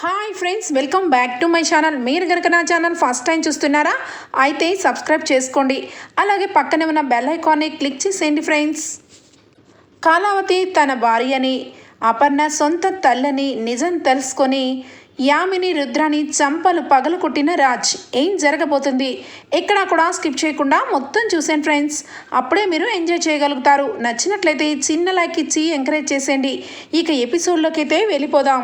Hi friends welcome back to my channel మీరు కనుక నా ఛానల్ ఫస్ట్ టైం చూస్తున్నారా అయితే సబ్స్క్రైబ్ చేసుకోండి. అలాగే పక్కనే ఉన్న బెల్ ఐకాన్ని క్లిక్ చేసేయండి ఫ్రెండ్స్ కాలావతి తన భార్యని అపర్ణ సొంత తల్లని నిజం తెలుసుకొని యామిని రుద్రాని చంపలు పగలు కొట్టిన రాజ్. ఏం జరగబోతుంది? ఎక్కడా కూడా స్కిప్ చేయకుండా మొత్తం చూసాను ఫ్రెండ్స్ అప్పుడే మీరు ఎంజాయ్ చేయగలుగుతారు. నచ్చినట్లయితే చిన్న లైక్ ఇచ్చి ఎంకరేజ్ చేసేయండి. ఇక ఎపిసోడ్లోకి అయితే వెళ్ళిపోదాం.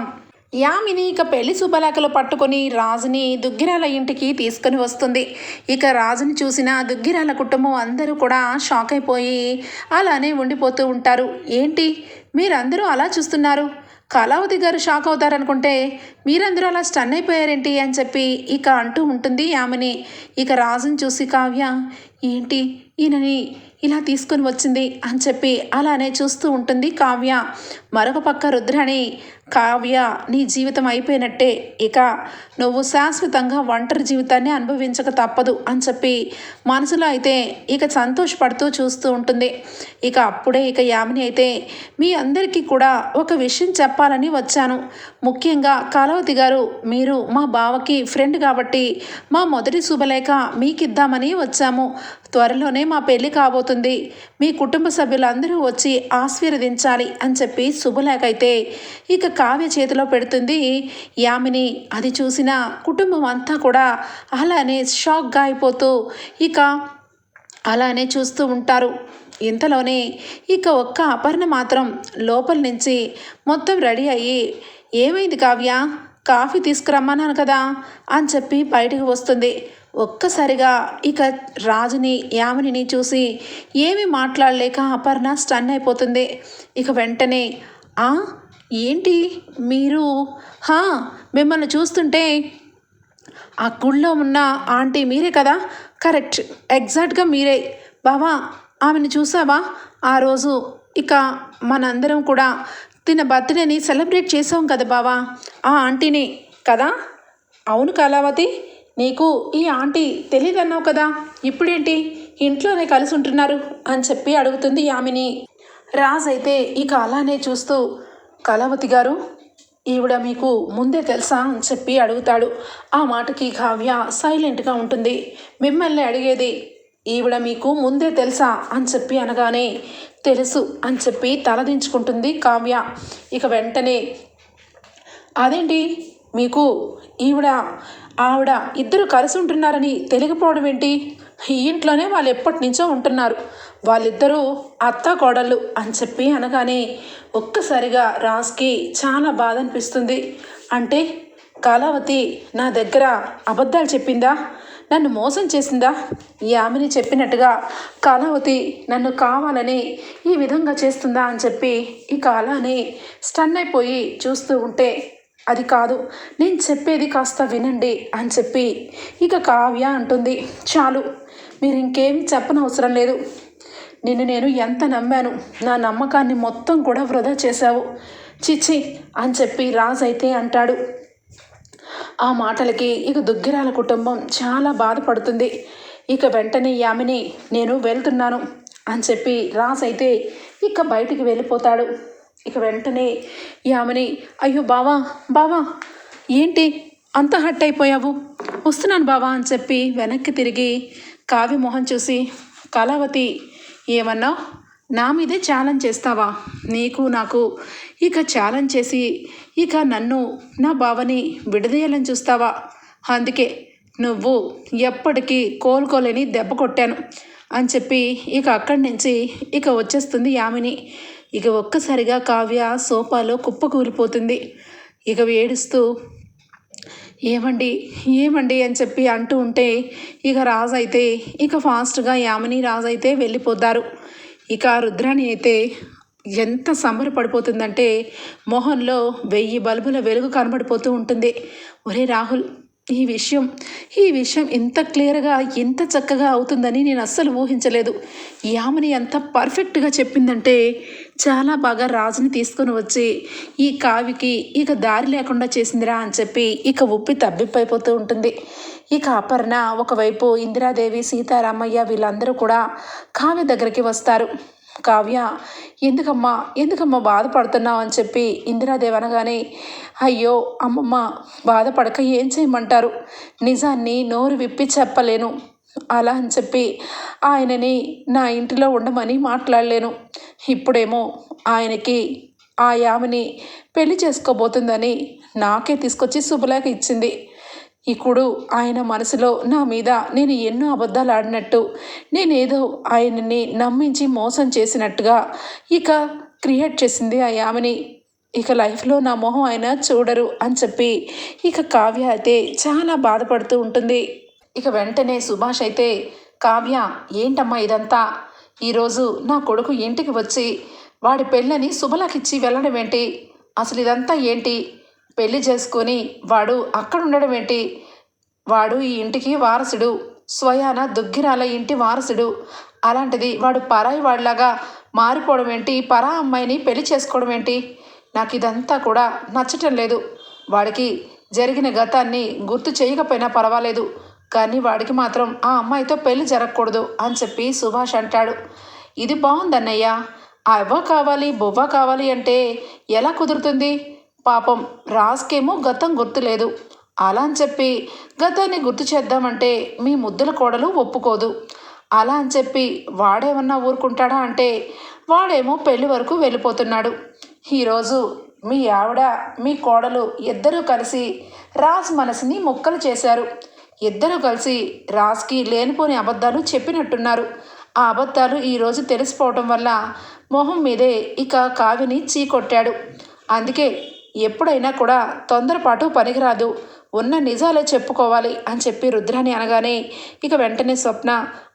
యామిని ఇక పెళ్ళి శుభలేఖలు పట్టుకొని రాజుని దుగ్గిరాల ఇంటికి తీసుకొని వస్తుంది. ఇక రాజుని చూసిన దుగ్గిరాల కుటుంబం అందరూ కూడా షాక్ అయిపోయి అలానే ఉండిపోతూ ఉంటారు. ఏంటి? మీరందరూ అలా చూస్తున్నారు? కళావతి గారు షాక్ అవుతారనుకుంటే మీరందరూ అలా స్టన్ అయిపోయారేంటి అని చెప్పి ఇక అంటూ ఉంటుంది యామిని. ఇక రాజుని చూసి కావ్య ఏంటి? ఈయనని ఇలా తీసుకొని వచ్చింది అని చెప్పి అలానే చూస్తూ ఉంటుంది కావ్య. మరొక పక్క రుద్రాణి కావ్య నీ జీవితం అయిపోయినట్టే. ఇక నువ్వు శాశ్వతంగా ఒంటరి జీవితాన్ని అనుభవించక తప్పదు అని చెప్పి మనసులో అయితే ఇక సంతోషపడుతూ చూస్తూ ఉంటుంది. ఇక అప్పుడే ఇక యామిని అయితే మీ అందరికీ కూడా ఒక విషయం చెప్పాలని వచ్చాను. ముఖ్యంగా కలవతి గారు మీరు మా బావకి ఫ్రెండ్ కాబట్టి మా మొదటి శుభలేఖ మీకిద్దామని వచ్చాము. త్వరలోనే మా పెళ్ళి కాబోతుంది. మీ కుటుంబ సభ్యులందరూ వచ్చి ఆశీర్వదించాలి అని చెప్పి శుభలేఖ అయితే ఇక కావ్య చేతిలో పెడుతుంది. యామిని అది చూసిన కుటుంబం అంతా కూడా అలానే షాక్గా అయిపోతూ ఇక అలానే చూస్తూ ఉంటారు. ఇంతలోనే ఇక ఒక్క అపర్ణ మాత్రం లోపల నుంచి మొత్తం రెడీ అయ్యి ఏమైంది కావ్య? కాఫీ తీసుకురమ్మన్నాను కదా అని చెప్పి బయటకు వస్తుంది. ఒక్కసారిగా ఇక రాజుని యామినిని చూసి ఏమీ మాట్లాడలేక అపర్ణ స్టన్ అయిపోతుంది. ఇక వెంటనే ఆ? ఏంటి? మీరు? హా మిమ్మల్ని చూస్తుంటే ఆ గుళ్ళో ఉన్న ఆంటీ మీరే కదా? కరెక్ట్. ఎగ్జాక్ట్గా మీరే. బావా ఆమెను చూసావా? ఆ రోజు ఇక మనందరం కూడా తిన బర్త్డేని సెలబ్రేట్ చేసాం కదా బావా? ఆ ఆంటీని కదా? అవును కళావతి నీకు ఈ ఆంటీ తెలియదన్నావు కదా? ఇప్పుడేంటి? ఇంట్లోనే కలిసి ఉంటున్నారు అని చెప్పి అడుగుతుంది యామిని రాజ్ అయితే ఇక అలానే చూస్తూ కళావతి గారు ఈవిడ మీకు ముందే తెలుసా అని చెప్పి అడుగుతాడు. ఆ మాటకి కావ్య సైలెంట్గా ఉంటుంది. మిమ్మల్ని అడిగేది ఈవిడ మీకు ముందే తెలుసా అని చెప్పి అనగానే తెలుసు అని చెప్పి తలదించుకుంటుంది కావ్య. ఇక వెంటనే అదేంటి? మీకు ఈవిడ ఆవిడ ఇద్దరు కలిసి ఉంటున్నారని తెలియకపోవడం ఏంటి? ఈ ఇంట్లోనే వాళ్ళు ఎప్పటి నుంచో ఉంటున్నారు. వాళ్ళిద్దరూ అత్త కోడళ్ళు అని చెప్పి అనగానే ఒక్కసారిగా రాజ్కి చాలా బాధ అనిపిస్తుంది. అంటే కళావతి నా దగ్గర అబద్ధాలు చెప్పిందా? నన్ను మోసం చేసిందా? యామిని చెప్పినట్టుగా కళావతి నన్ను కావాలని ఈ విధంగా చేస్తుందా? అని చెప్పి ఈ కాలాని స్టన్ అయిపోయి చూస్తూ ఉంటే అది కాదు నేను చెప్పేది కాస్త వినండి అని చెప్పి ఇక కావ్య అంటుంది. చాలు మీరు ఇంకేమి చెప్పనవసరం లేదు. నిన్ను నేను ఎంత నమ్మాను? నా నమ్మకాన్ని మొత్తం కూడా వృధా చేశావు. చిచ్చి అని చెప్పి రాజైతే అయితే అంటాడు. ఆ మాటలకి ఇక దుగ్గిరాల కుటుంబం చాలా బాధపడుతుంది. ఇక వెంటనే యామిని నేను వెళ్తున్నాను అని చెప్పి రాజైతే అయితే ఇక బయటికి వెళ్ళిపోతాడు. ఇక వెంటనే యామిని అయ్యో బావా బావా ఏంటి? అంత హట్ అయిపోయావు? వస్తున్నాను బావా అని చెప్పి వెనక్కి తిరిగి కావ్య మొహం చూసి కళావతి ఏమన్నా? నా మీదే ఛాలెంజ్ చేస్తావా? నీకు నాకు ఇక ఛాలెంజ్ చేసి ఇక నన్ను నా బావని విడదీయాలని చూస్తావా? అందుకే నువ్వు ఎప్పటికీ కోలుకోలేని దెబ్బ కొట్టాను అని చెప్పి ఇక అక్కడి నుంచి ఇక వచ్చేస్తుంది యామిని. ఇక ఒక్కసారిగా కావ్య సోఫాలో కుప్పకూలిపోతుంది. ఇక ఏడుస్తూ ఏమండి? ఏమండి అని చెప్పి అంటూ ఉంటే ఇక రాజు అయితే ఇక ఫాస్ట్గా యామిని రాజు అయితే వెళ్ళిపోతారు. ఇక రుద్రాణి అయితే ఎంత సంబరపడిపోతుందంటే మొహంలో వెయ్యి బల్బుల వెలుగు కనబడిపోతూ ఉంటుంది. ఒరే రాహుల్ ఈ విషయం ఈ విషయం ఇంత క్లియర్గా ఎంత చక్కగా అవుతుందని నేను అస్సలు ఊహించలేదు. యామిని ఎంత పర్ఫెక్ట్గా చెప్పిందంటే చాలా బాగా రాజుని తీసుకొని వచ్చి ఈ కావికి ఇక దారి లేకుండా చేసిందిరా అని చెప్పి ఇక ఉప్పి తబ్బిప్పైపోతూ ఉంటుంది. ఇక అపర్ణ ఒకవైపు ఇందిరాదేవి సీతారామయ్య వీళ్ళందరూ కూడా కావ్య దగ్గరికి వస్తారు. కావ్య ఎందుకమ్మా ఎందుకమ్మా బాధపడుతున్నావు? అని చెప్పి ఇందిరాదేవి అనగానే అయ్యో అమ్మమ్మ బాధపడక ఏం చేయమంటారు? నిజాన్ని నోరు విప్పి చెప్పలేను. అలా అని చెప్పి ఆయనని నా ఇంటిలో ఉండమని మాట్లాడలేను. ఇప్పుడేమో ఆయనకి ఆ యామని పెళ్ళి చేసుకోబోతుందని నాకే తీసుకొచ్చి శుభలేఖ ఇచ్చింది. ఇప్పుడు ఆయన మనసులో నా మీద నేను ఎన్నో అబద్ధాలు ఆడినట్టు నేనేదో ఆయనని నమ్మించి మోసం చేసినట్టుగా ఇక క్రియేట్ చేసింది ఆ యామిని. ఇక లైఫ్లో నా మొహం ఆయన చూడరు అని చెప్పి ఇక కావ్య అయితే చాలా బాధపడుతూ ఉంటుంది. ఇక వెంటనే సుభాష్ అయితే కావ్య ఏంటమ్మా ఇదంతా? ఈరోజు నా కొడుకు ఇంటికి వచ్చి వాడి పెళ్ళని శుభలకిచ్చి వెళ్ళడం ఏంటి అసలు ఇదంతా ఏంటి? పెళ్ళి చేసుకొని వాడు అక్కడ ఉండడం ఏంటి? వాడు ఈ ఇంటికి వారసుడు. స్వయాన దుగ్గిరాల ఇంటి వారసుడు. అలాంటిది వాడు పరాయి వాడిలాగా మారిపోవడం ఏంటి? పరా అమ్మాయిని పెళ్ళి చేసుకోవడం ఏంటి? నాకు ఇదంతా కూడా నచ్చటం లేదు. వాడికి జరిగిన గతాన్ని గుర్తు చేయకపోయినా పర్వాలేదు. కానీ వాడికి మాత్రం ఆ అమ్మాయితో పెళ్ళి జరగకూడదు అని చెప్పి సుభాష్ అంటాడు. ఇది బాగుందన్నయ్య. అవ్వ కావాలి బొవ్వ కావాలి అంటే ఎలా కుదురుతుంది? పాపం రాస్కేమో గతం గుర్తులేదు. అలా అని చెప్పి గతాన్ని గుర్తు చేద్దామంటే మీ ముద్దుల కోడలు ఒప్పుకోదు. అలా అని చెప్పి వాడేమన్నా ఊరుకుంటాడా అంటే వాడేమో పెళ్ళి వరకు వెళ్ళిపోతున్నాడు. ఈరోజు మీ ఆవిడ మీ కోడలు ఇద్దరూ కలిసి రాజ్ మనసుని మొక్కలు చేశారు. ఇద్దరూ కలిసి రాజ్కి లేనిపోని అబద్ధాలు చెప్పినట్టున్నారు. ఆ అబద్ధాలు ఈరోజు తెలిసిపోవటం వల్ల మొహం మీదే ఇక కావిని చీకొట్టాడు. అందుకే ఎప్పుడైనా కూడా తొందరపాటు పనికిరాదు. ఉన్న నిజాలే చెప్పుకోవాలి అని చెప్పి రుద్రాని అనగానే ఇక వెంటనే స్వప్న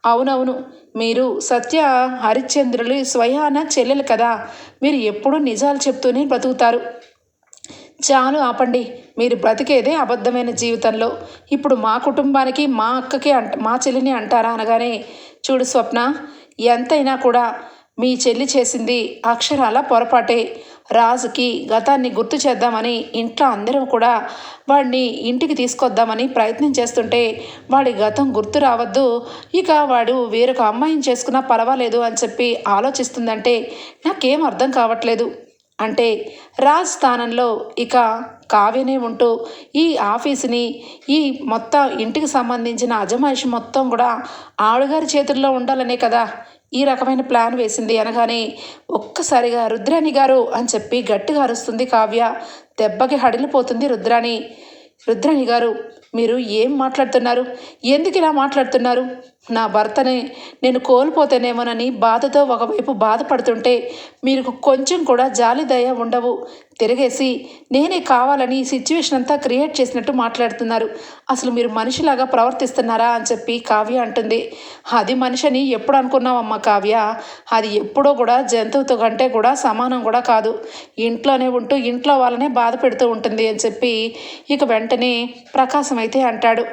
అవునవును మీరు సత్య హరిశ్చంద్రులు స్వయాన చెల్లెలు కదా మీరు ఎప్పుడూ నిజాలు చెప్తూనే బ్రతుకుతారు. చాలు ఆపండి మీరు బ్రతికేదే అబద్ధమైన జీవితంలో. ఇప్పుడు మా కుటుంబానికి మా అక్కకి అంట మా చెల్లిని అంటారా అనగానే చూడు స్వప్న ఎంతైనా కూడా మీ చెల్లి చేసింది అక్షరాల పొరపాటే. రాజుకి గతాన్ని గుర్తు చేద్దామని ఇంట్లో అందరం కూడా వాడిని ఇంటికి తీసుకొద్దామని ప్రయత్నం చేస్తుంటే వాడి గతం గుర్తు రావద్దు. ఇక వాడు వేరొక అమ్మాయిని చేసుకున్నా పర్వాలేదు అని చెప్పి ఆలోచిస్తుందంటే నాకేం అర్థం కావట్లేదు. అంటే రాజ్ స్థానంలో ఇక కావ్యనే ఉంటూ ఈ ఆఫీస్ని ఈ మొత్తం ఇంటికి సంబంధించిన అజమాయిషి మొత్తం కూడా ఆవిడగారి చేతుల్లో ఉండాలనే కదా. ఈ రకమైన ప్లాన్ వేసింది అనగానే ఒక్కసారిగా రుద్రాణి గారు అని చెప్పి గట్టిగా అరుస్తుంది కావ్య. దెబ్బకి హడిలిపోతుంది రుద్రాణి. రుద్రాణి గారు మీరు ఏం మాట్లాడుతున్నారు? ఎందుకు ఇలా మాట్లాడుతున్నారు? నా భర్తని నేను కోల్పోతేనేమోనని బాధతో ఒకవైపు బాధపడుతుంటే మీరు కొంచెం కూడా జాలి దయ ఉండవు. తిరిగేసి నేనే కావాలని ఈ సిచ్యువేషన్ అంతా క్రియేట్ చేసినట్టు మాట్లాడుతున్నారు. అసలు మీరు మనిషిలాగా ప్రవర్తిస్తున్నారా అని చెప్పి కావ్య అంటుంది. అది మనిషిని ఎప్పుడు అనుకున్నావమ్మా కావ్య? అది ఎప్పుడో కూడా జంతువుతో కంటే కూడా సమానం కూడా కాదు. ఇంట్లోనే ఉంటూ ఇంట్లో వాళ్ళనే బాధ పెడుతూ ఉంటుంది అని చెప్పి ఇక వెంటనే ప్రకాశం అయితే అంటాడు.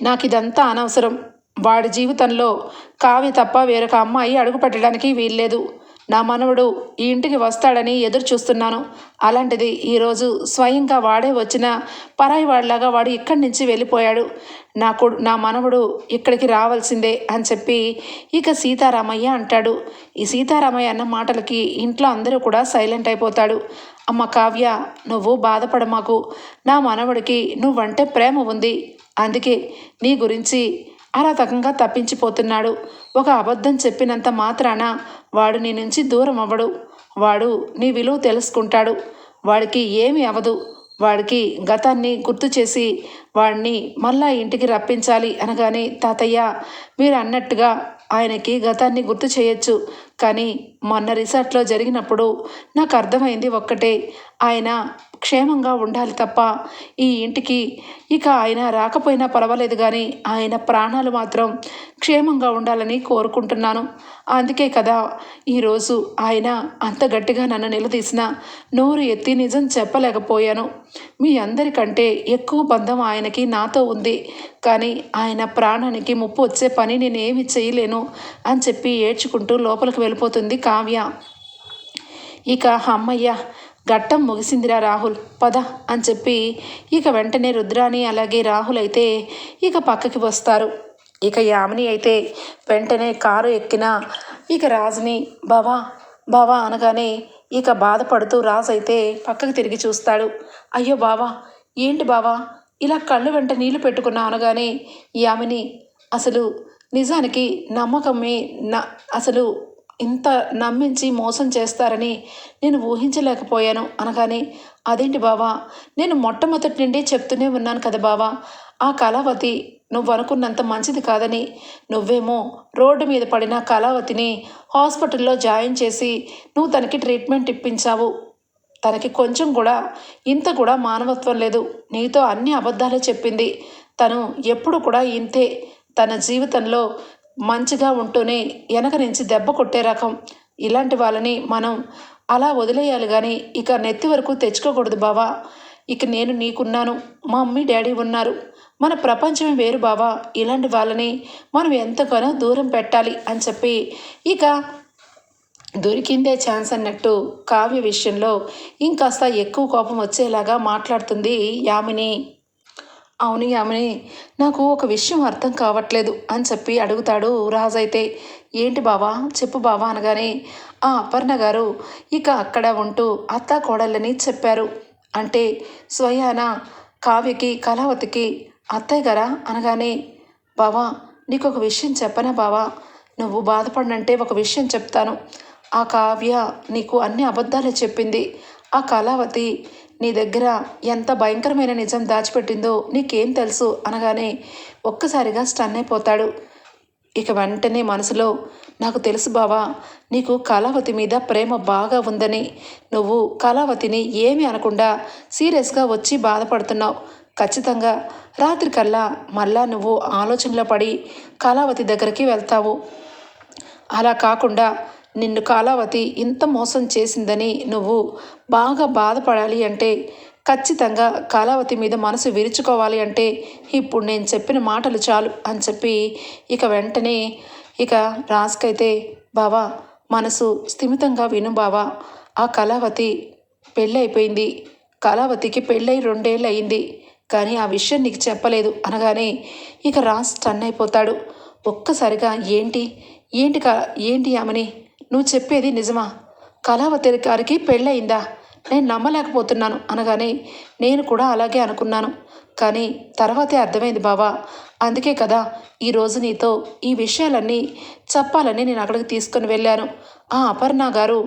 నాకు ఇదంతా అనవసరం. వాడి జీవితంలో కావి తప్ప వేరొక అమ్మాయి అడుగు పెట్టడానికి వీల్లేదు. నా మనవడు ఈ ఇంటికి వస్తాడని ఎదురు చూస్తున్నాను అలాంటిది ఈరోజు స్వయంగా వాడే వచ్చిన పరాయి వాడిలాగా వాడు ఇక్కడి నుంచి వెళ్ళిపోయాడు. నా కొడు నా మనవడు ఇక్కడికి రావాల్సిందే అని చెప్పి ఇక సీతారామయ్య అంటాడు. ఈ సీతారామయ్య అన్న మాటలకి ఇంట్లో అందరూ కూడా సైలెంట్ అయిపోతాడు. అమ్మ కావ్య నువ్వు బాధపడమాకు. నా మనవడికి నువ్వంటే ప్రేమ ఉంది. అందుకే నీ గురించి అరాతకంగా తప్పించిపోతున్నాడు. ఒక అబద్ధం చెప్పినంత మాత్రాన వాడు నీ నుంచి దూరం అవ్వడు. వాడు నీ విలువ తెలుసుకుంటాడు. వాడికి ఏమి అవదు. వాడికి గతాన్ని గుర్తు చేసి వాడిని మళ్ళా ఇంటికి రప్పించాలి అనగానే తాతయ్య మీరు అన్నట్టుగా ఆయనకి గతాన్ని గుర్తు చేయొచ్చు. కానీ మొన్న రిసార్ట్లో జరిగినప్పుడు నాకు అర్థమైంది ఒక్కటే. ఆయన క్షేమంగా ఉండాలి తప్ప ఈ ఇంటికి ఇక ఆయన రాకపోయినా పర్వాలేదు కానీ ఆయన ప్రాణాలు మాత్రం క్షేమంగా ఉండాలని కోరుకుంటున్నాను. అందుకే కదా ఈరోజు ఆయన అంత గట్టిగా నన్ను నిలదీసిన నోరు ఎత్తి నిజం చెప్పలేకపోయాను. మీ అందరికంటే ఎక్కువ బంధం ఆయనకి నాతో ఉంది. కానీ ఆయన ప్రాణానికి ముప్పు వచ్చే పని నేనేమి చేయలేను అని చెప్పి ఏడ్చుకుంటూ లోపలికి వెళ్ళిపోతుంది కావ్య. ఇక అమ్మయ్య ఘట్టం ముగిసిందిరా రాహుల్ పద అని చెప్పి ఇక వెంటనే రుద్రాని అలాగే రాహుల్ అయితే ఇక పక్కకి వస్తారు. ఇక యామిని అయితే వెంటనే కారు ఎక్కిన ఇక రాజుని బావా బావా అనగానే ఇక బాధపడుతూ రాజు అయితే పక్కకు తిరిగి చూస్తాడు. అయ్యో బావా ఏంటి బావా ఇలా కళ్ళు వెంట నీళ్ళు పెట్టుకున్నా అనగానే యామిని అసలు నిజానికి నమ్మకమే నా అసలు ఇంత నమ్మించి మోసం చేస్తారని నేను ఊహించలేకపోయాను అనగానే అదేంటి బావా? నేను మొట్టమొదటి నుండి చెప్తూనే ఉన్నాను కదా బావా. ఆ కళావతి నువ్వు అనుకున్నంత మంచిది కాదని నువ్వేమో రోడ్డు మీద పడిన కళావతిని హాస్పిటల్లో జాయిన్ చేసి నువ్వు తనకి ట్రీట్మెంట్ ఇప్పించావు. తనకి కొంచెం కూడా ఇంత కూడా మానవత్వం లేదు. నీతో అన్ని అబద్ధాలే చెప్పింది. తను ఎప్పుడు కూడా ఇంతే. తన జీవితంలో మంచిగా ఉంటూనే వెనక నుంచి దెబ్బ కొట్టే రకం. ఇలాంటి వాళ్ళని మనం అలా వదిలేయాలి కానీ ఇక నెత్తి వరకు తెచ్చుకోకూడదు బావా. ఇక నేను నీకున్నాను. మా మమ్మీ డాడీ ఉన్నారు. మన ప్రపంచమే వేరు బావా. ఇలాంటి వాళ్ళని మనం ఎంతగానో దూరం పెట్టాలి అని చెప్పి ఇక దొరికిందే ఛాన్స్ అన్నట్టు కావ్య విషయంలో ఇంకాస్త ఎక్కువ కోపం వచ్చేలాగా మాట్లాడుతుంది యామిని. అవును యామిని నాకు ఒక విషయం అర్థం కావట్లేదు అని చెప్పి అడుగుతాడు రాజైతే. ఏంటి బావా? చెప్పు బావా అనగానే ఆ అపర్ణ గారు ఇక అక్కడ ఉంటూ అత్త కోడళ్ళని చెప్పారు. అంటే స్వయాన కావ్యకి కళావతికి అత్తయ్య గారా అనగానే బావా నీకు ఒక విషయం చెప్పనా బావా? నువ్వు బాధపడినంటే ఒక విషయం చెప్తాను. ఆ కావ్య నీకు అన్ని అబద్ధాలు చెప్పింది. ఆ కళావతి నీ దగ్గర ఎంత భయంకరమైన నిజం దాచిపెట్టిందో నీకేం తెలుసు అనగానే ఒక్కసారిగా స్టన్ అయిపోతాడు. ఇక వెంటనే మనసులో నాకు తెలుసు బావా నీకు కళావతి మీద ప్రేమ బాగా ఉందని. నువ్వు కళావతిని ఏమీ అనకుండా సీరియస్గా వచ్చి బాధపడుతున్నావు. ఖచ్చితంగా రాత్రికల్లా మళ్ళా నువ్వు ఆలోచనలో పడి కళావతి దగ్గరికి వెళ్తావు. అలా కాకుండా నిన్ను కాలావతి ఇంత మోసం చేసిందని నువ్వు బాగా బాధపడాలి అంటే ఖచ్చితంగా కాలావతి మీద మనసు విరుచుకోవాలి అంటే ఇప్పుడు నేను చెప్పిన మాటలు చాలు అని చెప్పి ఇక వెంటనే ఇక రాసుకైతే బావా మనసు స్థిమితంగా విను బావా ఆ కళావతి పెళ్ళి అయిపోయింది కళావతికి పెళ్ళై రెండేళ్ళు అయింది కానీ ఆ విషయం నీకు చెప్పలేదు. అనగానే ఇక రాస్ టన్ అయిపోతాడు ఒక్కసారిగా ఏంటి? ఏంటి కా ఏంటి ఆమెని నువ్వు చెప్పేది నిజమా? కళావతి గారికి పెళ్ళయిందా? నేను నమ్మలేకపోతున్నాను అనగానే నేను కూడా అలాగే అనుకున్నాను. కానీ తర్వాతే అర్థమైంది బావా. అందుకే కదా ఈరోజు నీతో ఈ విషయాలన్నీ చెప్పాలని నేను అక్కడికి తీసుకొని వెళ్ళాను. ఆ అపర్ణ గారు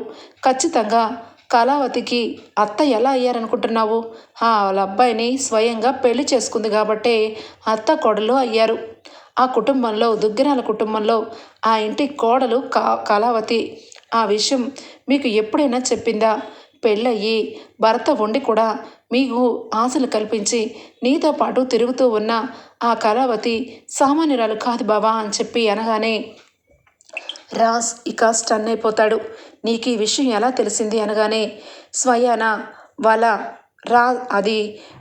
ఖచ్చితంగా కళావతికి అత్త ఎలా అయ్యారనుకుంటున్నావు? ఆ వాళ్ళ అబ్బాయిని స్వయంగా పెళ్ళి చేసుకుంది కాబట్టే అత్త కొడలు అయ్యారు. ఆ కుటుంబంలో దుగ్గిరాల కుటుంబంలో ఆ ఇంటి కోడలు కా కళావతి. ఆ విషయం మీకు ఎప్పుడైనా చెప్పిందా? పెళ్ళయ్యి భర్త ఉండి కూడా మీకు ఆశలు కల్పించి నీతో పాటు తిరుగుతూ ఉన్న ఆ కళావతి సామాన్యురాలు కాదు బాబా అని చెప్పి అనగానే రాజ్ ఇక స్టన్ అయిపోతాడు. నీకు ఈ విషయం ఎలా తెలిసింది? అనగానే స్వయాన వాళ్ళ రా అది.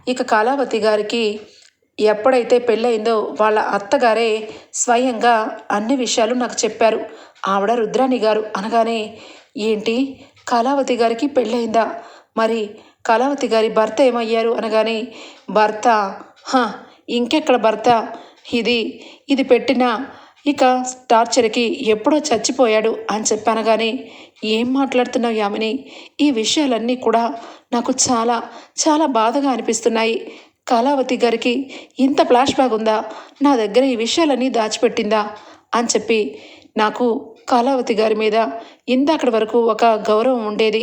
ఇక కళావతి గారికి ఎప్పుడైతే పెళ్ళయిందో వాళ్ళ అత్తగారే స్వయంగా అన్ని విషయాలు నాకు చెప్పారు. ఆవిడ రుద్రాణి గారు అనగానే ఏంటి? కళావతి గారికి పెళ్ళయిందా? మరి కళావతి గారి భర్త ఏమయ్యారు? అనగానే భర్త? హ ఇంకెక్కడ భర్త? ఇది ఇది పెట్టిన ఇక టార్చర్కి ఎప్పుడో చచ్చిపోయాడు అని చెప్పనగానే ఏం మాట్లాడుతున్నావు యామిని? ఈ విషయాలన్నీ కూడా నాకు చాలా చాలా బాధగా అనిపిస్తున్నాయి. కళావతి గారికి ఇంత ఫ్లాష్ బ్యాగ్ ఉందా? నా దగ్గర ఈ విషయాలన్నీ దాచిపెట్టిందా? అని చెప్పి నాకు కళావతి గారి మీద ఇందాకటి వరకు ఒక గౌరవం ఉండేది.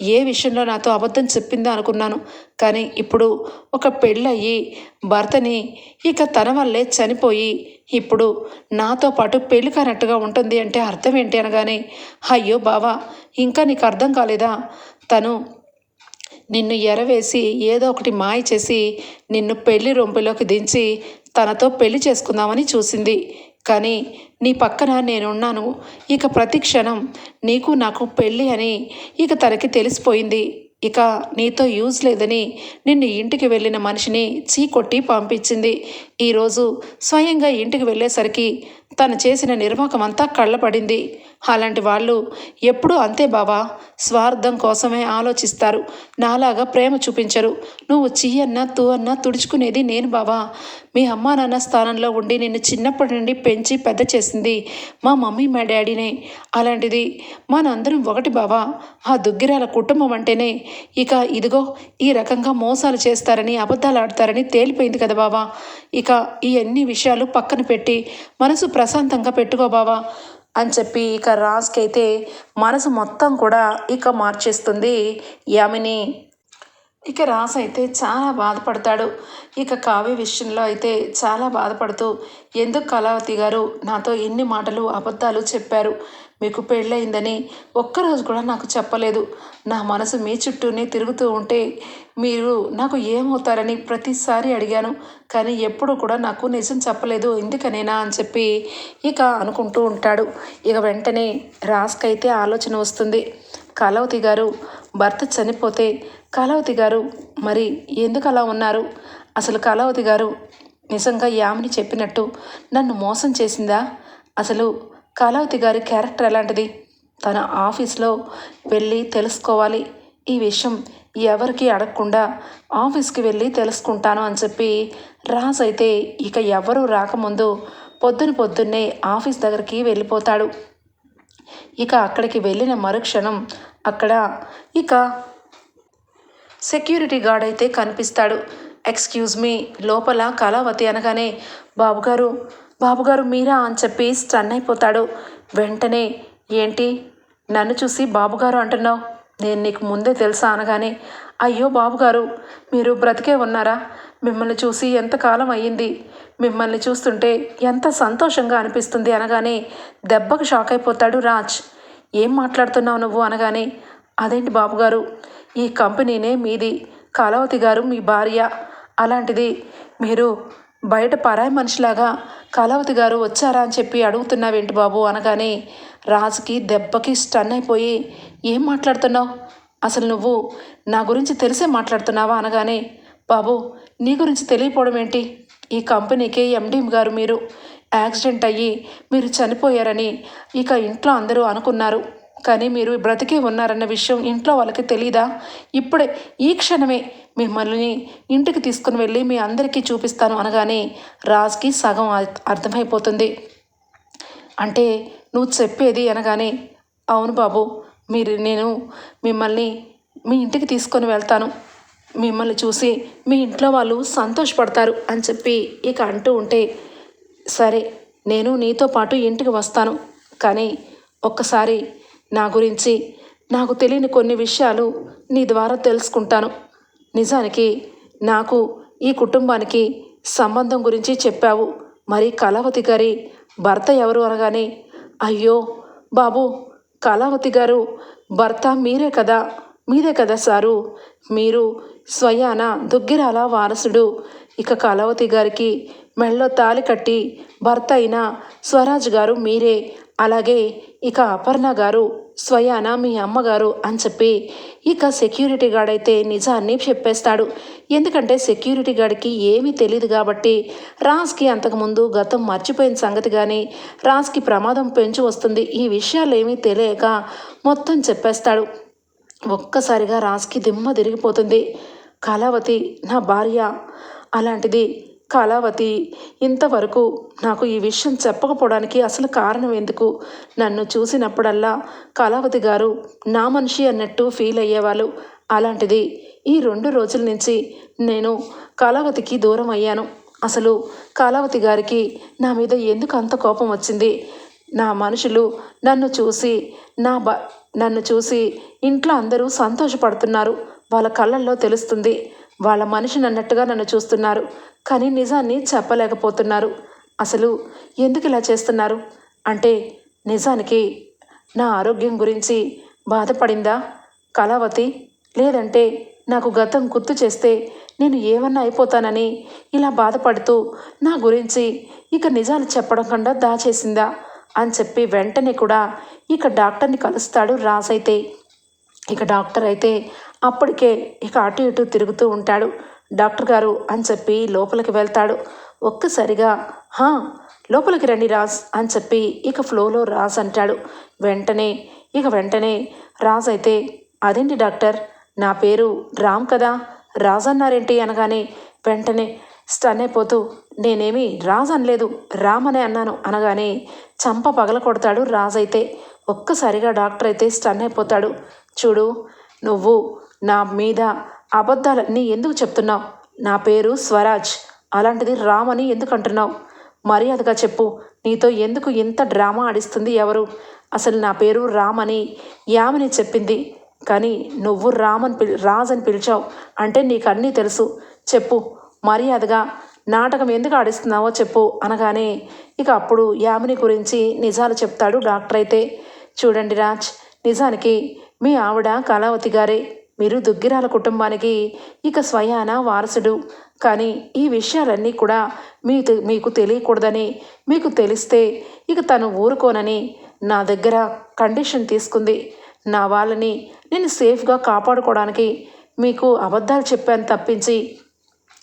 ఏ విషయంలో నాతో అబద్ధం చెప్పిందా అనుకున్నాను. కానీ ఇప్పుడు ఒక పెళ్ళయ్యి భర్తని ఇక తన వల్లే చనిపోయి ఇప్పుడు నాతో పాటు పెళ్ళి కానట్టుగా ఉంటుంది అంటే అర్థం ఏంటి అనగానే అయ్యో బావా ఇంకా నీకు అర్థం కాలేదా? తను నిన్ను ఎరవేసి ఏదో ఒకటి మాయ చేసి నిన్ను పెళ్ళి రొంపులోకి దించి తనతో పెళ్ళి చేసుకుందామని చూసింది. కానీ నీ పక్కన నేనున్నాను. ఇక ప్రతి క్షణం నీకు నాకు పెళ్ళి అని ఇక తనకి తెలిసిపోయింది. ఇక నీతో యూజ్ లేదని నిన్ను ఇంటికి వెళ్ళిన మనిషిని చీకొట్టి పంపించింది. ఈరోజు స్వయంగా ఇంటికి వెళ్ళేసరికి తను చేసిన నిర్వాకం అంతా కళ్ళపడింది. అలాంటి వాళ్ళు ఎప్పుడూ అంతే బావా. స్వార్థం కోసమే ఆలోచిస్తారు. నాలాగా ప్రేమ చూపించరు. నువ్వు చెయ్యన్నా తూ అన్నా తుడుచుకునేది నేను బావా. మీ అమ్మా నాన్న స్థానంలో ఉండి నిన్ను చిన్నప్పటి నుండి పెంచి పెద్ద చేసింది మా మమ్మీ మా డాడీనే. అలాంటిది మనందరం ఒకటి బావా. ఆ దుగ్గిరాల కుటుంబం అంటేనే ఇక ఇదిగో ఈ రకంగా మోసాలు చేస్తారని అబద్ధాలు ఆడతారని తేలిపోయింది కదా బావా. ఇక ఈ అన్ని విషయాలు పక్కన పెట్టి మనసు ప్రశాంతంగా పెట్టుకో బావా. అని చెప్పి ఇక రాజ్కి అయితే మనసు మొత్తం కూడా ఇక మార్చేస్తుంది యామిని. ఇక రాస్ అయితే చాలా బాధపడతాడు. ఇక కావ్య విషయంలో అయితే చాలా బాధపడుతూ ఎందుకు కళావతి గారు నాతో ఎన్ని మాటలు అబద్ధాలు చెప్పారు? మీకు పెళ్ళయిందని ఒక్కరోజు కూడా నాకు చెప్పలేదు. నా మనసు మీ చుట్టూనే తిరుగుతూ ఉంటే మీరు నాకు ఏమవుతారని ప్రతిసారి అడిగాను. కానీ ఎప్పుడు కూడా నాకు నిజం చెప్పలేదు. ఎందుకనేనా అని చెప్పి ఇక అనుకుంటూ ఉంటాడు. ఇక వెంటనే రాస్కైతే ఆలోచన వస్తుంది. కలవతి గారు భర్త చనిపోతే కలవతి గారు మరి ఎందుకు అలా ఉన్నారు? అసలు కళావతి గారు నిజంగా యామిని చెప్పినట్టు నన్ను మోసం చేసిందా? అసలు కళావతి గారి క్యారెక్టర్ ఎలాంటిది? తన ఆఫీస్లో వెళ్ళి తెలుసుకోవాలి. ఈ విషయం ఎవరికి అడగకుండా ఆఫీస్కి వెళ్ళి తెలుసుకుంటాను అని చెప్పి రాజ్ అయితే ఇక ఎవరూ రాకముందు పొద్దున పొద్దున్నే ఆఫీస్ దగ్గరికి వెళ్ళిపోతాడు. ఇక అక్కడికి వెళ్ళిన మరుక్షణం అక్కడ ఇక సెక్యూరిటీ గార్డ్ అయితే కనిపిస్తాడు. ఎక్స్క్యూజ్ మీ లోపల కళావతి అనగానే బాబుగారు బాబుగారు మీరా అని చెప్పి స్టన్ అయిపోతాడు. వెంటనే ఏంటి? నన్ను చూసి బాబుగారు అంటున్నావు? నేను నీకు ముందే తెలుసా అనగానే అయ్యో బాబుగారు మీరు బ్రతికే ఉన్నారా? మిమ్మల్ని చూసి ఎంతకాలం అయ్యింది? మిమ్మల్ని చూస్తుంటే ఎంత సంతోషంగా అనిపిస్తుంది అనగానే దెబ్బకు షాక్ అయిపోతాడు రాజ్. ఏం మాట్లాడుతున్నావు నువ్వు అనగానే అదేంటి బాబుగారు ఈ కంపెనీనే మీది కళావతి గారు మీ భార్య. అలాంటిది మీరు బయట పరాయి మనిషిలాగా కళావతి గారు వచ్చారా అని చెప్పి అడుగుతున్నావేంటి బాబు అనగానే రాజుకి దెబ్బకి స్టన్ అయిపోయి ఏం మాట్లాడుతున్నావు? అసలు నువ్వు నా గురించి తెలిసే మాట్లాడుతున్నావా? అనగానే బాబు నీ గురించి తెలియపోవడం ఏంటి? ఈ కంపెనీకి ఎండి గారు మీరు యాక్సిడెంట్ అయ్యి మీరు చనిపోయారని ఇక ఇంట్లో అందరూ అనుకున్నారు. కానీ మీరు బ్రతికే ఉన్నారన్న విషయం ఇంట్లో వాళ్ళకి తెలీదా? ఇప్పుడే ఈ క్షణమే మిమ్మల్ని ఇంటికి తీసుకుని వెళ్ళి మీ అందరికీ చూపిస్తాను అనగానే రాజ్కి సగం అర్థ- అర్థమైపోతుంది. అంటే నువ్వు చెప్పేది అనగానే అవును బాబు మీరు నేను మిమ్మల్ని మీ ఇంటికి తీసుకొని వెళ్తాను. మిమ్మల్ని చూసి మీ ఇంట్లో వాళ్ళు సంతోషపడతారు అని చెప్పి ఇక అంటూ ఉంటే సరే నేను నీతో పాటు ఇంటికి వస్తాను. కానీ ఒక్కసారి నా గురించి నాకు తెలియని కొన్ని విషయాలు నీ ద్వారా తెలుసుకుంటాను. నిజానికి నాకు ఈ కుటుంబానికి సంబంధం గురించి చెప్పావు. మరి కళావతి గారి భర్త ఎవరు అనగానే అయ్యో బాబు కళావతి గారు భర్త మీరే కదా మీరే కదా సారు. మీరు స్వయాన దుగ్గిరాల వారసుడు. ఇక కళావతి గారికి మెళ్ళో తాలి కట్టి భర్త అయిన స్వరాజ్ గారు మీరే. అలాగే ఇక అపర్ణ గారు స్వయాన మీ అమ్మగారు అని చెప్పి ఇక సెక్యూరిటీ గార్డ్ అయితే నిజాన్ని చెప్పేస్తాడు. ఎందుకంటే సెక్యూరిటీ గార్డ్కి ఏమీ తెలియదు కాబట్టి రాజ్కి అంతకుముందు గతం మర్చిపోయిన సంగతి కానీ రాజ్కి ప్రమాదం పెంచి వస్తుంది. ఈ విషయాలు ఏమీ తెలియక మొత్తం చెప్పేస్తాడు. ఒక్కసారిగా రాజ్కి దిమ్మ తిరిగిపోతుంది. కళావతి నా భార్య అలాంటిది కళావతి ఇంతవరకు నాకు ఈ విషయం చెప్పకపోవడానికి అసలు కారణం ఎందుకు? నన్ను చూసినప్పుడల్లా కళావతి గారు నా మనిషి అన్నట్టు ఫీల్ అయ్యేవాళ్ళు. అలాంటిది ఈ రెండు రోజుల నుంచి నేను కళావతికి దూరం అయ్యాను. అసలు కళావతి గారికి నా మీద ఎందుకు అంత కోపం వచ్చింది? నా మనుషులు నన్ను చూసి నా బ నన్ను చూసి ఇంట్లో అందరూ సంతోషపడుతున్నారు. వాళ్ళ కళ్ళల్లో తెలుస్తుంది. వాళ్ళ మనిషిని అన్నట్టుగా నన్ను చూస్తున్నారు. కానీ నిజాన్ని చెప్పలేకపోతున్నారు. అసలు ఎందుకు ఇలా చేస్తున్నారు? అంటే నిజానికి నా ఆరోగ్యం గురించి బాధపడిందా? కళావతి లేదంటే నాకు గతం గుర్తు చేస్తే నేను ఏమన్నా అయిపోతానని ఇలా బాధపడుతూ నా గురించి ఇక నిజాలు చెప్పడం కన్నా దాచేసిందా? అని చెప్పి వెంటనే కూడా ఇక డాక్టర్ని కలుస్తాడు రాజైతే. ఇక డాక్టర్ అయితే అప్పటికే ఇక అటు ఇటు తిరుగుతూ ఉంటాడు. డాక్టర్ గారు అని చెప్పి లోపలికి వెళ్తాడు. ఒక్కసారిగా హా లోపలికి రండి రాజ్ అని చెప్పి ఇక ఫ్లోలో రాజ్ అంటాడు. వెంటనే ఇక వెంటనే రాజ్ అయితే అదేంటి డాక్టర్? నా పేరు రామ్ కదా? రాజ్ అన్నారేంటి? అనగానే వెంటనే స్టన్ అయిపోతూ నేనేమి రాజ్ అనలేదు రామ్ అనే అన్నాను. అనగానే చంప పగల కొడతాడు రాజ్ అయితే. ఒక్కసారిగా డాక్టర్ అయితే స్టన్ అయిపోతాడు. చూడు నువ్వు నా మీద అబద్ధాలన్నీ ఎందుకు చెప్తున్నావు? నా పేరు స్వరాజ్. అలాంటిది రామ్ అని ఎందుకు అంటున్నావు? మర్యాదగా చెప్పు. నీతో ఎందుకు ఇంత డ్రామా ఆడిస్తుంది ఎవరు? అసలు నా పేరు రామ్ అని యామని చెప్పింది. కానీ నువ్వు రామ్ అని పిలి రాజ్ అని పిలిచావు. అంటే నీకు అన్నీ తెలుసు. చెప్పు. మర్యాదగా నాటకం ఎందుకు ఆడిస్తున్నావో చెప్పు అనగానే ఇక అప్పుడు యామిని గురించి నిజాలు చెప్తాడు డాక్టర్ అయితే చూడండి రాజ్ నిజానికి మీ ఆవిడ కళావతి గారే. మీరు దుగ్గిరాల కుటుంబానికి ఇక స్వయాన వారసుడు. కానీ ఈ విషయాలన్నీ కూడా మీ మీకు తెలియకూడదని మీకు తెలిస్తే ఇక తను ఊరుకోనని నా దగ్గర కండిషన్ తీసుకుంది. నా వాళ్ళని నేను సేఫ్గా కాపాడుకోవడానికి మీకు అబద్ధాలు చెప్పాను తప్పించి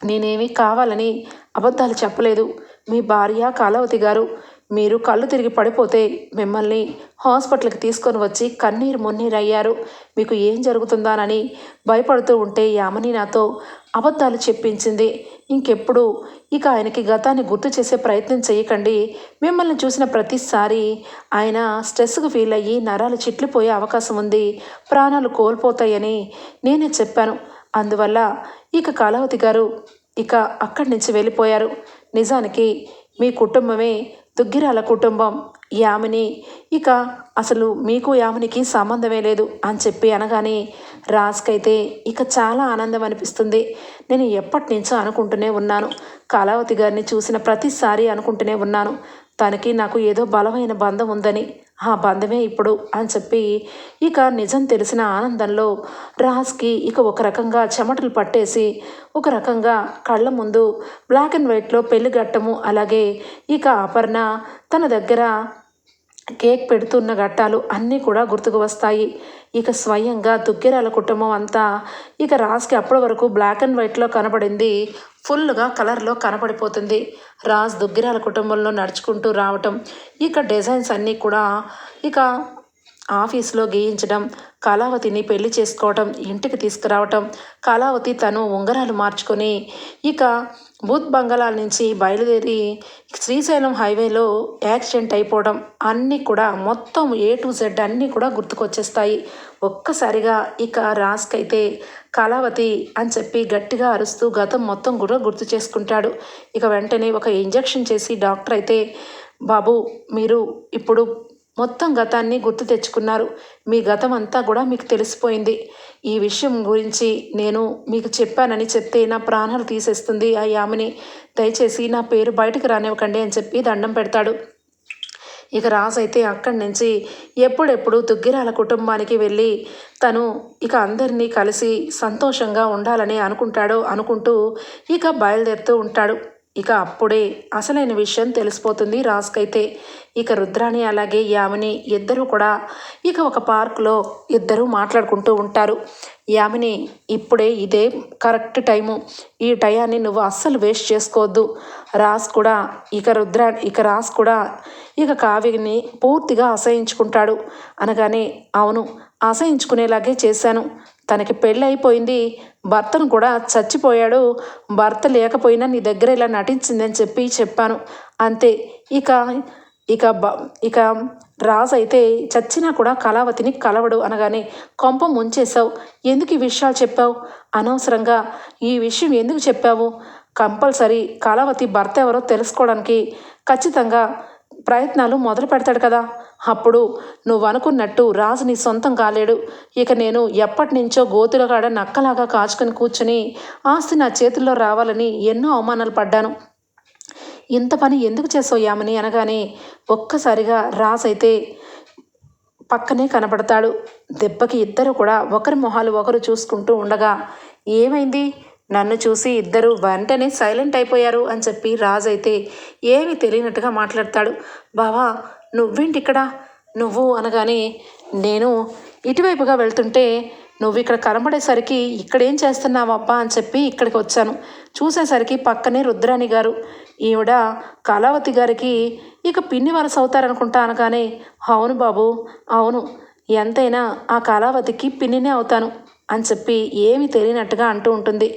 నేనేమీ కావాలని అబద్ధాలు చెప్పలేదు. మీ భార్య కాలవతి గారు మీరు కళ్ళు తిరిగి పడిపోతే మిమ్మల్ని హాస్పిటల్కి తీసుకొని వచ్చి కన్నీరు మున్నీరు అయ్యారు. మీకు ఏం జరుగుతుందానని భయపడుతూ ఉంటే యామని నాతో అబద్ధాలు చెప్పించింది. ఇంకెప్పుడు? ఇక ఆయనకి గతాన్ని గుర్తు చేసే ప్రయత్నం చేయకండి. మిమ్మల్ని చూసిన ప్రతిసారి ఆయన స్ట్రెస్కు ఫీల్ అయ్యి నరాలు చిట్లిపోయే అవకాశం ఉంది. ప్రాణాలు కోల్పోతాయని నేనే చెప్పాను. అందువల్ల ఇక కళావతి గారు ఇక అక్కడి నుంచి వెళ్ళిపోయారు. నిజానికి మీ కుటుంబమే దుగ్గిరాల కుటుంబం యామిని. ఇక అసలు మీకు యామినికి సంబంధమే లేదు అని చెప్పి అనగానే రాజ్కైతే ఇక చాలా ఆనందం అనిపిస్తుంది. నేను ఎప్పటి నుంచో అనుకుంటూనే ఉన్నాను. కళావతి గారిని చూసిన ప్రతిసారి అనుకుంటూనే ఉన్నాను. తనకి నాకు ఏదో బలమైన బంధం ఉందని. ఆ బంధమే ఇప్పుడు అని చెప్పి ఇక నిజం తెలిసిన ఆనందంలో రాజ్కి ఇక ఒక రకంగా చెమటలు పట్టేసి ఒక రకంగా కళ్ళ ముందు బ్లాక్ అండ్ వైట్లో పెళ్ళి గట్టము అలాగే ఇక అపర్ణ తన దగ్గర కేక్ పెడుతున్న ఘట్టాలు అన్నీ కూడా గుర్తుకు వస్తాయి. ఇక స్వయంగా దుగ్గిరాల కుటుంబం అంతా ఇక రాజ్కి అప్పటి వరకు బ్లాక్ అండ్ వైట్లో కనపడింది. ఫుల్గా కలర్లో కనపడిపోతుంది. రాజ్ దుగ్గిరాల కుటుంబంలో నడుచుకుంటూ రావటం ఇక డిజైన్స్ అన్నీ కూడా ఇక ఆఫీస్లో గీయించడం కళావతిని పెళ్ళి చేసుకోవటం ఇంటికి తీసుకురావటం కళావతి తను ఉంగరాలు మార్చుకొని ఇక బూత్ బంగళాల నుంచి బయలుదేరి శ్రీశైలం హైవేలో యాక్సిడెంట్ అయిపోవడం అన్నీ కూడా మొత్తం ఏ టు జెడ్ అన్నీ కూడా గుర్తుకొచ్చేస్తాయి. ఒక్కసారిగా ఇక రాజ్కైతే కళావతి అని చెప్పి గట్టిగా అరుస్తూ గతం మొత్తం కూడా గుర్తు చేసుకుంటాడు. ఇక వెంటనే ఒక ఇంజెక్షన్ చేసి డాక్టర్ అయితే బాబు మీరు ఇప్పుడు మొత్తం గతాన్ని గుర్తు తెచ్చుకున్నారు. మీ గతం అంతా కూడా మీకు తెలిసిపోయింది. ఈ విషయం గురించి నేను మీకు చెప్పానని చెప్తే నా ప్రాణాలు తీసేస్తుంది ఆ యామిని. దయచేసి నా పేరు బయటకు రానివ్వకండి అని చెప్పి దండం పెడతాడు. ఇక రాజు అయితే అక్కడి నుంచి ఎప్పుడెప్పుడు దుగ్గిరాల కుటుంబానికి వెళ్ళి తను ఇక అందరినీ కలిసి సంతోషంగా ఉండాలని అనుకుంటాడో అనుకుంటూ ఇక బయలుదేరుతూ ఉంటాడు. ఇక అప్పుడే అసలైన విషయం తెలిసిపోతుంది రాజుకైతే. ఇక రుద్రాణి అలాగే యామిని ఇద్దరూ కూడా ఇక ఒక పార్కులో ఇద్దరూ మాట్లాడుకుంటూ ఉంటారు. యామిని ఇప్పుడే ఇదే కరెక్ట్ టైము. ఈ టయాన్ని నువ్వు అస్సలు వేస్ట్ చేసుకోవద్దు. రాస్ కూడా ఇక రుద్రా ఇక రాస్ కూడా ఇక కావ్యని పూర్తిగా అసహించుకుంటాడు. అనగానే అవును అసహించుకునేలాగే చేశాను. తనకి పెళ్ళి అయిపోయింది భర్తను కూడా చచ్చిపోయాడు. భర్త లేకపోయినా నీ దగ్గర ఇలా నటించిందని చెప్పి చెప్పాను. అంతే. ఇక ఇక బ ఇక రాజు అయితే చచ్చినా కూడా కళావతిని కలవడు అనగానే కొంప ముంచేశావు. ఎందుకు ఈ విషయాలు చెప్పావు? అనవసరంగా ఈ విషయం ఎందుకు చెప్పావు? కంపల్సరీ కళావతి భర్త ఎవరో తెలుసుకోవడానికి ఖచ్చితంగా ప్రయత్నాలు మొదలు పెడతాడు కదా. అప్పుడు నువ్వు అనుకున్నట్టు రాజు నీ సొంతం కాలేడు. ఇక నేను ఎప్పటి నుంచో గోతులగాడ నక్కలాగా కాచుకొని కూర్చుని ఆస్తి నా చేతుల్లో రావాలని ఎన్నో అవమానాలు పడ్డాను. ఇంత పని ఎందుకు చేసావు యామని అనగానే ఒక్కసారిగా రాజ్ అయితే పక్కనే కనపడతాడు. దెబ్బకి ఇద్దరు కూడా ఒకరి మొహాలు ఒకరు చూసుకుంటూ ఉండగా ఏమైంది? నన్ను చూసి ఇద్దరు వెంటనే సైలెంట్ అయిపోయారు అని చెప్పి రాజ్ అయితే ఏమీ తెలియనట్టుగా మాట్లాడతాడు. బావా నువ్వేంటి ఇక్కడ నువ్వు అనగానే నేను ఇటువైపుగా వెళ్తుంటే నువ్వు ఇక్కడ కనబడేసరికి ఇక్కడేం చేస్తున్నావబ్బా అని చెప్పి ఇక్కడికి వచ్చాను. చూసేసరికి పక్కనే రుద్రాణి గారు. ఈవిడ కళావతి గారికి ఇక పిన్ని వరస అవుతారనుకుంటా అనగానే అవును బాబు అవును. ఎంతైనా ఆ కళావతికి పిన్నినే అవుతాను అని చెప్పి ఏమీ తెలియనట్టుగా అంటూ ఉంటుంది.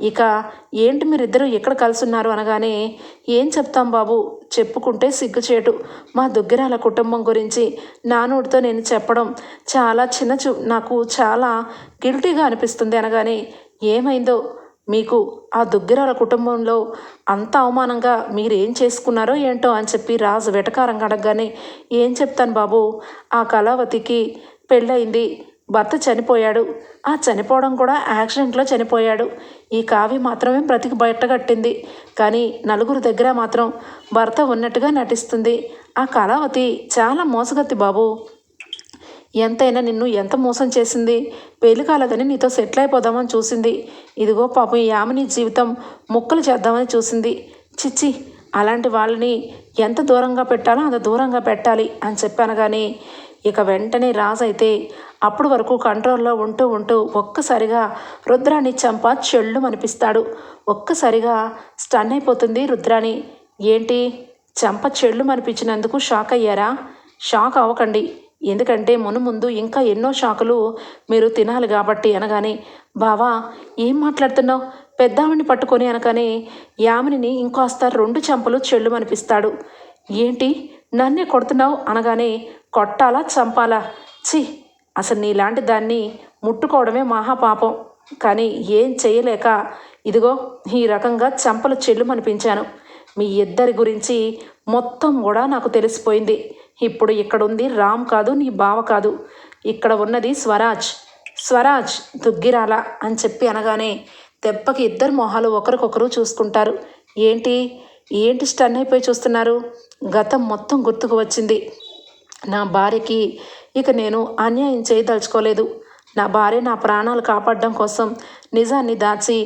ఇక ఏంటి మీరిద్దరూ ఎక్కడ కలుసున్నారు అనగానే ఏం చెప్తాం బాబు? చెప్పుకుంటే సిగ్గుచేటు. మా దుగ్గిరాల కుటుంబం గురించి నానుడితో నేను చెప్పడం చాలా చిన్న చూ నాకు చాలా గిల్టీగా అనిపిస్తుంది అనగానే ఏమైందో? మీకు ఆ దుగ్గిరాల కుటుంబంలో అంత అవమానంగా మీరేం చేసుకున్నారో ఏంటో? అని చెప్పి రాజు వెటకారంగా అడగగానే ఏం చెప్తాను బాబు? ఆ కళావతికి పెళ్ళయింది. భర్త చనిపోయాడు. ఆ చనిపోవడం కూడా యాక్సిడెంట్లో చనిపోయాడు. ఈ కావ్య మాత్రమే బ్రతికి బయటగట్టింది కానీ నలుగురు దగ్గర మాత్రం భర్త ఉన్నట్టుగా నటిస్తుంది. ఆ కళావతి చాలా మోసగత్తి బాబు. ఎంతైనా నిన్ను ఎంత మోసం చేసింది? పెళ్ళి కాలేదని నీతో సెటిల్ అయిపోదామని చూసింది. ఇదిగో పాపం ఈ జీవితం ముక్కలు చేద్దామని చూసింది. చిచ్చి అలాంటి వాళ్ళని ఎంత దూరంగా పెట్టాలో అంత దూరంగా పెట్టాలి అని చెప్పాను కానీ ఇక వెంటనే రాజు అయితే అప్పుడు వరకు కంట్రోల్లో ఉంటూ ఉంటూ ఒక్కసారిగా రుద్రాణి చంప చెళ్ళు అనిపిస్తాడు ఒక్కసారిగా స్టన్ అయిపోతుంది రుద్రాణి. ఏంటి? చంప చెళ్ళు అనిపించినందుకు షాక్ అయ్యారా? షాక్ అవ్వకండి. ఎందుకంటే మును ముందు ఇంకా ఎన్నో షాకులు మీరు తినాలి కాబట్టి అనగానే బావా ఏం మాట్లాడుతున్నావు? పెద్దావిని పట్టుకొని అనగానే యామిని ఇంకాస్త రెండు చెంపలు చెళ్ళు అనిపిస్తాడు ఏంటి? నన్నే కొడుతున్నావు అనగానే కొట్టాలా చంపాలా? ఛీ! అసలు నీలాంటి దాన్ని ముట్టుకోవడమే మహాపాపం. కానీ ఏం చేయలేక ఇదిగో ఈ రకంగా చెంపలు చెల్లుమనిపించాను. మీ ఇద్దరి గురించి మొత్తం కూడా నాకు తెలిసిపోయింది. ఇప్పుడు ఇక్కడ ఉంది రామ్ కాదు నీ బావ కాదు. ఇక్కడ ఉన్నది స్వరాజ్. స్వరాజ్ దుగ్గిరాల అని చెప్పి అనగానే దెబ్బకి ఇద్దరు మొహాలు ఒకరికొకరు చూసుకుంటారు. ఏంటి? ఏంటి స్టన్ అయిపోయి చూస్తున్నారు? గతం మొత్తం గుర్తుకు వచ్చింది. నా భార్యకి ఇక నేను అన్యాయం చేయదలుచుకోలేదు. నా భార్య నా ప్రాణాలు కాపాడడం కోసం నిజాన్ని దాచి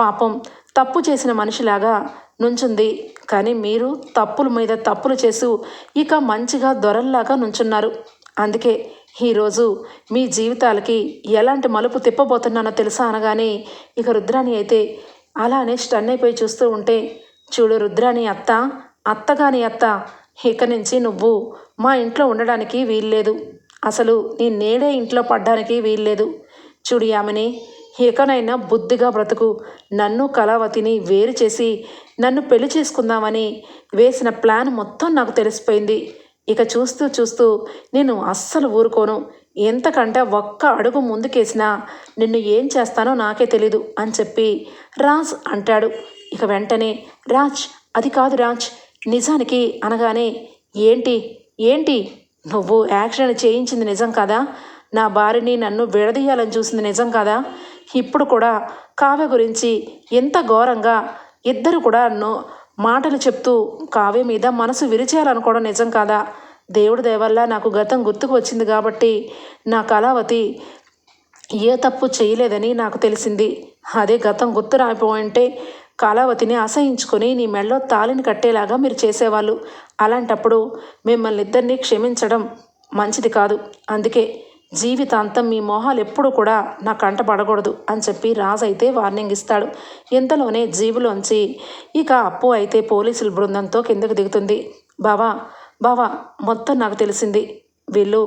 పాపం తప్పు చేసిన మనిషిలాగా నుంచుంది. కానీ మీరు తప్పుల మీద తప్పులు చేస్తూ ఇక మంచిగా దొరల్లాగా నుంచున్నారు. అందుకే ఈరోజు మీ జీవితాలకి ఎలాంటి మలుపు తిప్పబోతున్నానో తెలుసా అనగానే ఇక రుద్రాణి అయితే అలానే స్టన్ అయిపోయి చూస్తూ ఉంటే చూడు రుద్రాణి అత్త అత్తగాని అత్త ఇక నుంచి నువ్వు మా ఇంట్లో ఉండడానికి వీల్లేదు. అసలు నీ నేడే ఇంట్లో పడ్డానికి వీల్లేదు. చూడు యామిని ఇకనైనా బుద్ధిగా బ్రతుకు. నన్ను కళావతిని వేరు చేసి నన్ను పెళ్ళి చేసుకుందామని వేసిన ప్లాన్ మొత్తం నాకు తెలిసిపోయింది. ఇక చూస్తూ చూస్తూ నేను అస్సలు ఊరుకోను. ఎంతకంటే ఒక్క అడుగు ముందుకేసినా నిన్ను ఏం చేస్తానో నాకే తెలీదు అని చెప్పి రాజ్ అంటాడు. ఇక వెంటనే రాజ్ అది కాదు రాజ్ నిజానికి అనగానే ఏంటి? ఏంటి? నువ్వు యాక్సిడెంట్ చేయించింది నిజం కదా? నా భార్యని నన్ను విడదీయాలని చూసింది నిజం కదా? ఇప్పుడు కూడా కావ్య గురించి ఎంత ఘోరంగా ఇద్దరు కూడా నో మాటలు చెప్తూ కావ్య మీద మనసు విరిచేయాలనుకోవడం నిజం కాదా? దేవుడి దయవల్ల నాకు గతం గుర్తుకు వచ్చింది కాబట్టి నా కళావతి ఏ తప్పు చేయలేదని నాకు తెలిసింది. అదే గతం గుర్తు రాకపోయింటే కాలావతిని అసహించుకొని నీ మెళ్ళో తాళిని కట్టేలాగా మీరు చేసేవాళ్ళు. అలాంటప్పుడు మిమ్మల్ని ఇద్దరిని క్షమించడం మంచిది కాదు. అందుకే జీవితాంతం మీ మోహాలు ఎప్పుడు కూడా నా కంట పడకూడదు అని చెప్పి రాజు అయితే వార్నింగ్ ఇస్తాడు. ఇంతలోనే జీబులోంచి ఇక అప్పు అయితే పోలీసుల బృందంతో కిందకు దిగుతుంది. బావా బావా మొత్తం నాకు తెలిసింది. వీళ్ళు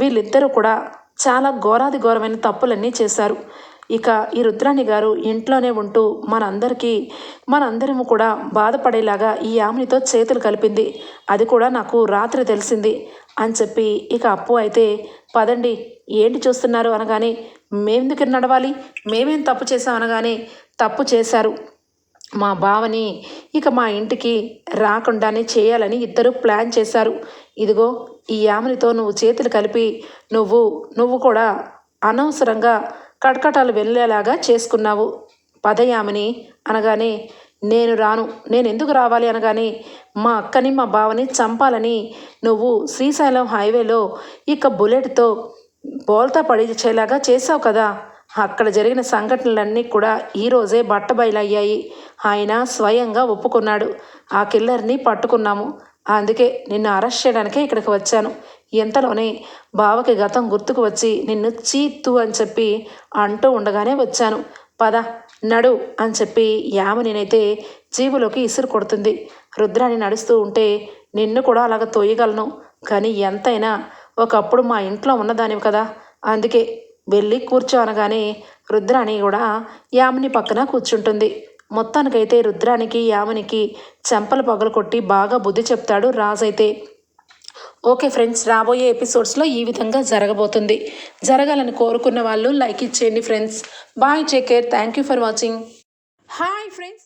వీళ్ళిద్దరూ కూడా చాలా ఘోరాది ఘోరమైన తప్పులన్నీ చేశారు. ఇక ఈ రుద్రాణి గారు ఇంట్లోనే ఉంటూ మనందరికీ మనందరము కూడా బాధపడేలాగా ఈ ఆమెనితో చేతులు కలిపింది. అది కూడా నాకు రాత్రి తెలిసింది అని చెప్పి ఇక అప్పు అయితే పదండి ఏంటి చూస్తున్నారు? అనగానే మేమెందుకు నడవాలి? మేమేం తప్పు చేసాం అనగానే తప్పు చేశారు. మా బావని ఇక మా ఇంటికి రాకుండానే చేయాలని ఇద్దరు ప్లాన్ చేశారు. ఇదిగో ఈ ఆమెనితో నువ్వు చేతులు కలిపి నువ్వు నువ్వు కూడా అనవసరంగా కటకటాలు వెళ్ళేలాగా చేసుకున్నావు. పదయామిని అనగానే నేను రాను నేను ఎందుకు రావాలి అనగానే మా అక్కని మా బావని చంపాలని నువ్వు శ్రీశైలం హైవేలో ఇక బుల్లెట్తో బోల్తా పడిచేలాగా చేసావు కదా. అక్కడ జరిగిన సంఘటనలన్నీ కూడా ఈరోజే బట్టబయలయ్యాయి. ఆయన స్వయంగా ఒప్పుకున్నాడు. ఆ కిల్లర్ని పట్టుకున్నాము. అందుకే నిన్ను అరెస్ట్ చేయడానికే ఇక్కడికి వచ్చాను. ఎంతలోనే బావకి గతం గుర్తుకు వచ్చి నిన్ను చీత్తు అని చెప్పి అంటూ ఉండగానే వచ్చాను. పద నడు అని చెప్పి యామినినైతే జీవులోకి ఇసురు కొడుతుంది. రుద్రాన్ని నడుస్తూ ఉంటే నిన్ను కూడా అలాగ తోయగలను. కానీ ఎంతైనా ఒకప్పుడు మా ఇంట్లో ఉన్నదానివి కదా. అందుకే వెళ్ళి కూర్చో అనగానే రుద్రాణి కూడా యామిని పక్కన కూర్చుంటుంది. మొత్తానికైతే రుద్రానికి యామినికి చెంపలు పగలు కొట్టి బాగా బుద్ధి చెప్తాడు రాజైతే. ఓకే ఫ్రెండ్స్ రాబోయే ఎపిసోడ్స్లో ఈ విధంగా జరగబోతుంది. జరగాలని కోరుకున్న వాళ్ళు లైక్ ఇచ్చేయండి friends. Bye take care. Thank you for watching. Hi friends.